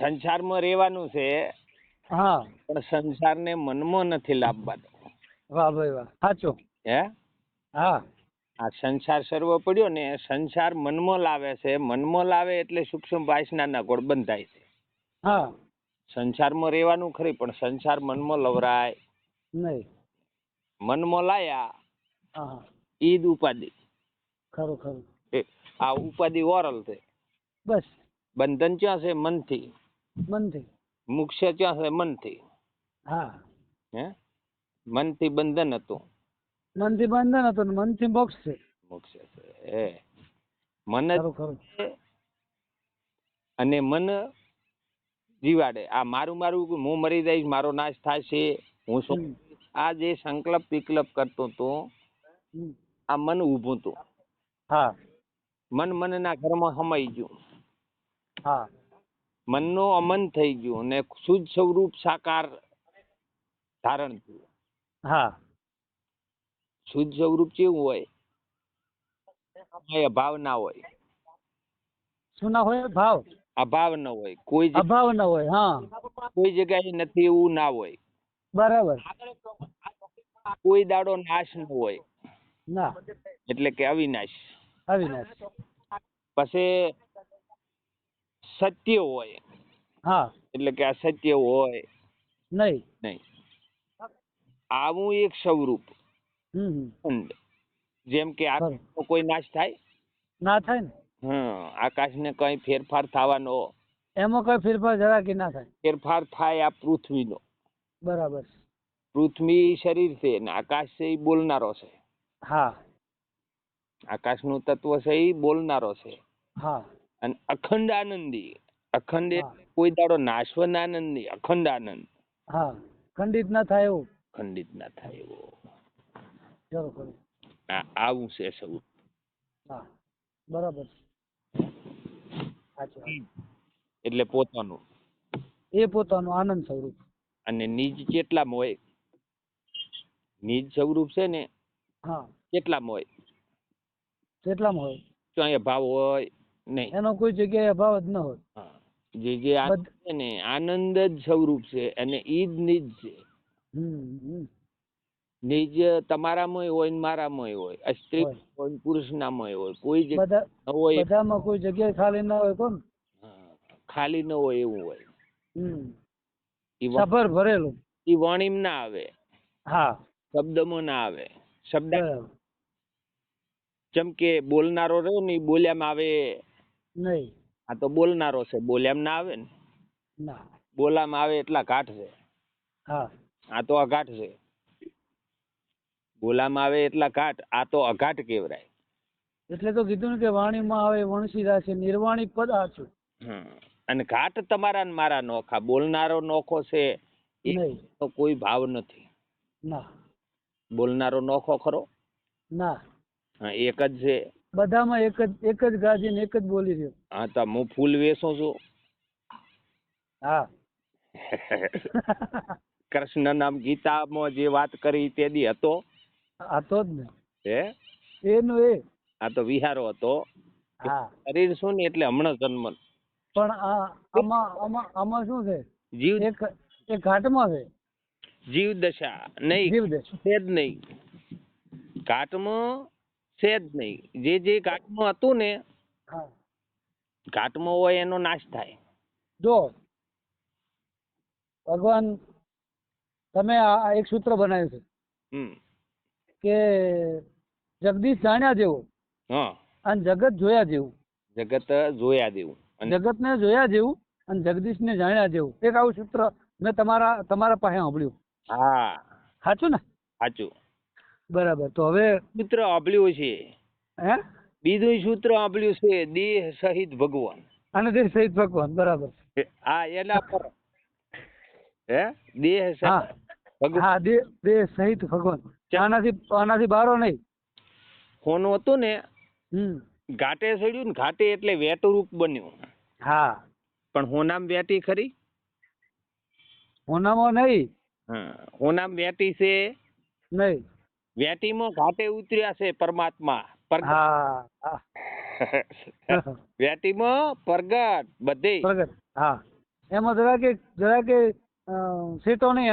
સંસારમાં રહેવાનું છે હા. પણ સંસારને મનમાં નથી લાભવાનો વાહ ભાઈ વાહ સાચો. હે? હા. આ સંસાર સર્વ પડ્યો ને સંસાર મનમાં લાવે છે મનમાં લાવે એટલે સૂક્ષ્મ વાસનાના ગોળ બંધાય છે. હા. સંસારમાં રહેવાનું ખરી પણ સંસાર મનમાં લવરાય. નહીં. મનમાં લાયા ઈદ ઉપાધિ. ખરું ખરું. આ ઉપાધિ ઓરલ છે. બસ. બંધન ક્યાં છે? મનથી. મનથી. મુખ્ય ક્યાં છે મનથી. હા. હે? મનથી બંધન હતું. મનથી બંધન હતું મનથી મોક્ષ છે. મોક્ષ છે એ મન છે અને મન જીવાડે. આ મારું મારું હું મરી જઈશ મારો નાશ થશે. હું શું. આ જે સંકલ્પ વિકલ્પ કરતો તો આ મન ઊભું હતું. હા. મન મનના ઘરમાં સમાઈ ગયું. હા. મનનું અમન થઈ ગયું અને શુદ્ધ સ્વરૂપ સાકાર ધારણ થયું. હા. શુદ્ધ સ્વરૂપ કેવું હોય? અભાવ ના હોય. શું ના હોય? ભાવ. અભાવ ન હોય. કોઈ અભાવ ન હોય હા. કોઈ જગ્યાએ નથી એવું ના હોય. બરાબર. કોઈ દાડો નાશ ન હોય. ના. એટલે કે અવિનાશ. અવિનાશ. પછી સત્ય હોય. હા. એટલે કે અસત્ય હોય. નહીં. નહીં. આવું એક સ્વરૂપ. ખંડ. જેમ કે આકાશનો કોઈ નાશ થાય? ના થાય ને. હમ આકાશને કઈ ફેરફાર થવાનો. એમાં કઈ ફેરફાર જરા કે ના થાય. ફેરફાર થાય આ પૃથ્વીનો. બરાબર. પૃથ્વી શરીર છે ને આકાશ છે એ બોલનારો છે. હા. આકાશનું તત્વ છે એ બોલનારો છે. હા. અને અખંડ આનંદી. અખંડ કોઈ દાડો નાશવંત આનંદ નહીં અખંડ આનંદ હા ખંડિત ના થાય એવું. ખંડિત ના થાય એવો. ચલો આવું છે સૌ. હા બરાબર. એટલે પોતાનું. એ પોતાનું આનંદ સ્વરૂપ. અને નિજ કેટલામાં હોય નિજ સ્વરૂપ છે ને હા. કેટલામાં હોય. કેટલામાં હોય. ક્યાંય ભાવ હોય નહીં. એનો કોઈ જગ્યાએ અભાવ જ ન હોય. હા. જે જે આનંદ છે ને આનંદ જ સ્વરૂપ છે અને ઈ જ નિજ છે. નિજ તમારામાં હોય ને મારામાંય હોય સ્ત્રી હોય. પુરુષનામાં હોય કોઈ જગ્યા હોય બધામાં કોઈ જગ્યાએ ખાલી ના હોય કોણ ખાલી ન હોય એવું હોય. વા- ભરેલું. ઈ વાણીમ ના આવે. હા. શબ્દમાં ના આવે. શબ્દ જેમ કે બોલનારો રહ્યો ને બોલ્યામાં આવે નહીં. આ તો બોલનારો છે બોલ્યામાં ના આવે ને? ના. બોલામાં આવે એટલા કાઠ છે. હા. આ તો અઘાટ છે. બોલામાં આવે એટલા ઘાટ આ તો અઘાટ કેવરાય એટલે તો કીધું ને કે વાણીમાં આવે વણસી રાશે નિર્વાણી પદ આછું. હમ. અને ઘાટ તમારા ને મારા નોખા બોલનારો નોખો છે એ તો કોઈ ભાવ નથી. ના. બોલનારો નોખો ખરો? ના. હા એક જ છે. બધામાં એક જ એક જ ગાજી ને એક જ બોલી રહ્યો. હા તો હું ફૂલ વેચું છું. હા. કૃષ્ણ નામ ગીતામાં જે વાત કરી તે દી હતો. હતો જ ને. હે? એનો એ. આ તો વિહારો હતો. હા. શરીર શું ને એટલે હમણાં જન્મ. પણ આ આમાં આમાં આમાં શું છે? જીવ એક એ ઘાટમાં છે. જીવ દશા. નહીં. જીવ દશા. છે જ નહીં. ઘાટમાં છે જ નહીં. જે જે ઘાટમાં હતું ને ઘાટમાં હોય એનો નાશ થાય. જો ભગવાન તમે આ એક સૂત્ર બનાવ્યું છે. કે જગદીશ જાણ્યા જેવું અને જગત જોયા જેવું. જગત જોયા જેવું. જગત ને જોયા જેવું અને જગદીશ ને જાણ્યા જેવું. એક આવું સૂત્ર મેં તમારા તમારા પાસે સાંભળ્યું. હા. સાચું ને? સાચું. બરાબર. તો હવે સૂત્ર આપ્યું છે. હે? બીજું સૂત્ર આપ્યું છે દેહ સહિત ભગવાન. અને દેહ સહિત ભગવાન બરાબર. હા એના પર. હે? દેહ સહિત હા. દેહ દેહ સહિત ભગવાન. આનાથી આનાથી બારો નહીં. હોનું હતું ને હમ. ઘાટે ચડ્યું ને ઘાટે એટલે વેટરૂપ બન્યું. હા. પણ હોનામ વેટી ખરી? હોનામાં નહીં. હું. હોનામ વેટી છે? નહીં. વેટીમાં ઘાટે ઉતર્યા છે પરમાત્મા. વેટીમાં પ્રગટ બધે. પ્રગટ હા. એમાં જરા કે અ, સેટો નહીં